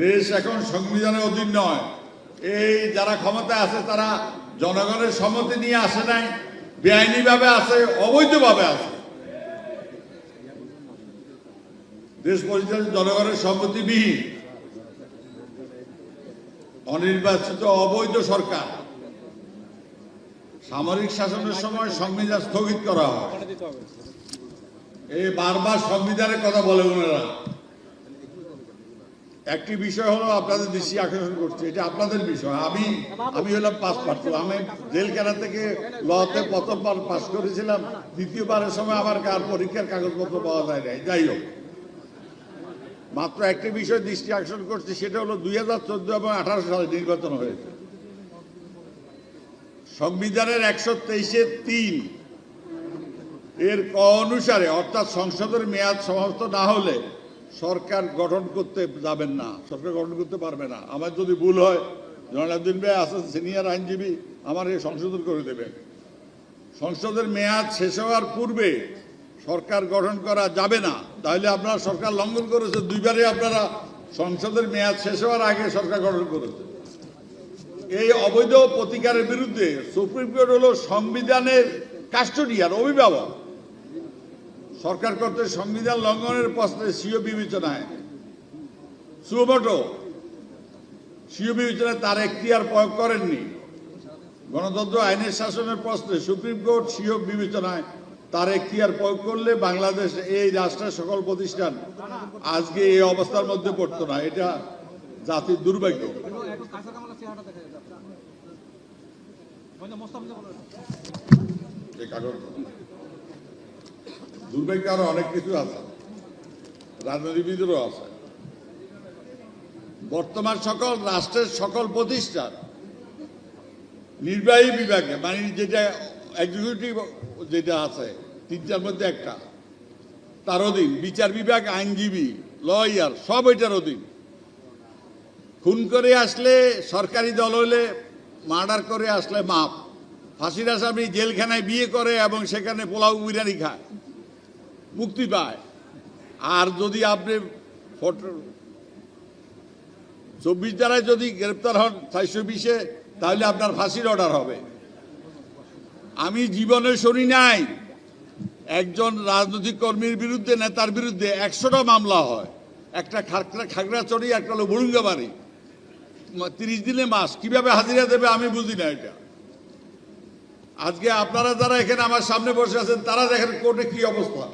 দেশ এখন সংবিধানের অধীন নয়। এই যারা ক্ষমতায় আছে, তারা জনগণের সম্মতি নিয়ে আসে নাই, বেআইনিভাবে আছে অবৈধভাবে আছে দেশ পরিচালিত জনগণের সম্মতিবিহীন, অনির্বাচিত অবৈধ সরকার সামরিক শাসনের সময় সংবিধান স্থগিত করা হয়। এই বারবার সংবিধানের কথা বলে ওনারা একটি বিষয় হলো আপনাদের দৃষ্টি আকর্ষণ করছে, এটা আপনাদের বিষয়। আমি আমি হলাম পাস পাচ্ছ আমি জেলখানা থেকে লতে প্রথমবার পাস করেছিলাম, দ্বিতীয়বারের সময় আমার কার পরীক্ষার কাগজপত্র পাওয়া যায় নাই। যাই হোক, মাত্র একটি বিষয় দৃষ্টি আকর্ষণ করছে, সেটা হলো দুই হাজার চোদ্দ এবং আঠারো সালে নির্বাচন হয়েছে। সংবিধানের একশো তেইশে তিন এর ক অনুসারে, অর্থাৎ সংসদের মেয়াদ সমাপ্ত না হলে সরকার গঠন করতে যাবেন না। সরকার গঠন করতে পারবে না। আমার যদি ভুল হয় জয়নাদ্দিন ভাই আছেন সিনিয়র আইনজীবী আমার এই সংশোধন করে দেবেন সংসদের মেয়াদ শেষ হওয়ার পূর্বে সরকার গঠন করা যাবে না। তাহলে আপনারা সরকার লঙ্ঘন করেছে, দুইবারে আপনারা সংসদের মেয়াদ শেষ হওয়ার আগে সরকার গঠন করেছে। এই অবৈধ প্রতিকারের বিরুদ্ধে সুপ্রিম কোর্ট হল সংবিধানের কাস্টোডিয়ার অভিভাবক। সরকার কর্তৃক সংবিধান লঙ্ঘনের প্রশ্নে সিও বিবেচনায়। সুমোটো সিও বিবেচনায় তার এখতিয়ার প্রয়োগ করেননি। গণতন্ত্র আইনের শাসনের প্রশ্নে সুপ্রিম কোর্ট সিও বিবেচনায় তার এখতিয়ার প্রয়োগ করলে বাংলাদেশ এই রাষ্ট্রের সকল প্রতিষ্ঠান আজকে এই অবস্থার মধ্যে পড়তো না। এটা জাতির দুর্ভাগ্য। একটু দুর্ভাগ্য আরও অনেক কিছু আছে। রাজনীতিবিদেরও আছে। বর্তমান সকল, রাষ্ট্রের সকল প্রতিষ্ঠান নির্বাহী বিভাগে মানে যেটা এক্সিকিউটিভ যেটা আছে, তিনটার মধ্যে একটা। তার অধীন বিচার বিভাগ, আইনজীবী লয়ার সব এটার অধীন। খুন করে আসলে সরকারি দল হলে, মার্ডার করে আসলে মাপ ফাঁসির আসামি জেলখানায় বিয়ে করে এবং সেখানে পোলাও বিরিয়ানি খায়। মুক্তি পায়। আর যদি আপনি ফটো চব্বিশ দ্বারায় যদি গ্রেপ্তার হন চারশো বিশে, তাহলে আপনার ফাঁসির অর্ডার হবে। আমি জীবনে শুনি নাই, একজন রাজনৈতিক কর্মীর বিরুদ্ধে, নেতার বিরুদ্ধে একশোটা মামলা হয়। একটা খাগড়া খাগড়াছড়ি, একটা হলো বুরুঙ্গাবাড়ি। তিরিশ দিনে মাস, কীভাবে হাজিরা দেবে আমি বুঝি না এটা। আজকে আপনারা যারা এখানে আমার সামনে বসে আছেন, তারা দেখেন কোর্টে কি অবস্থা।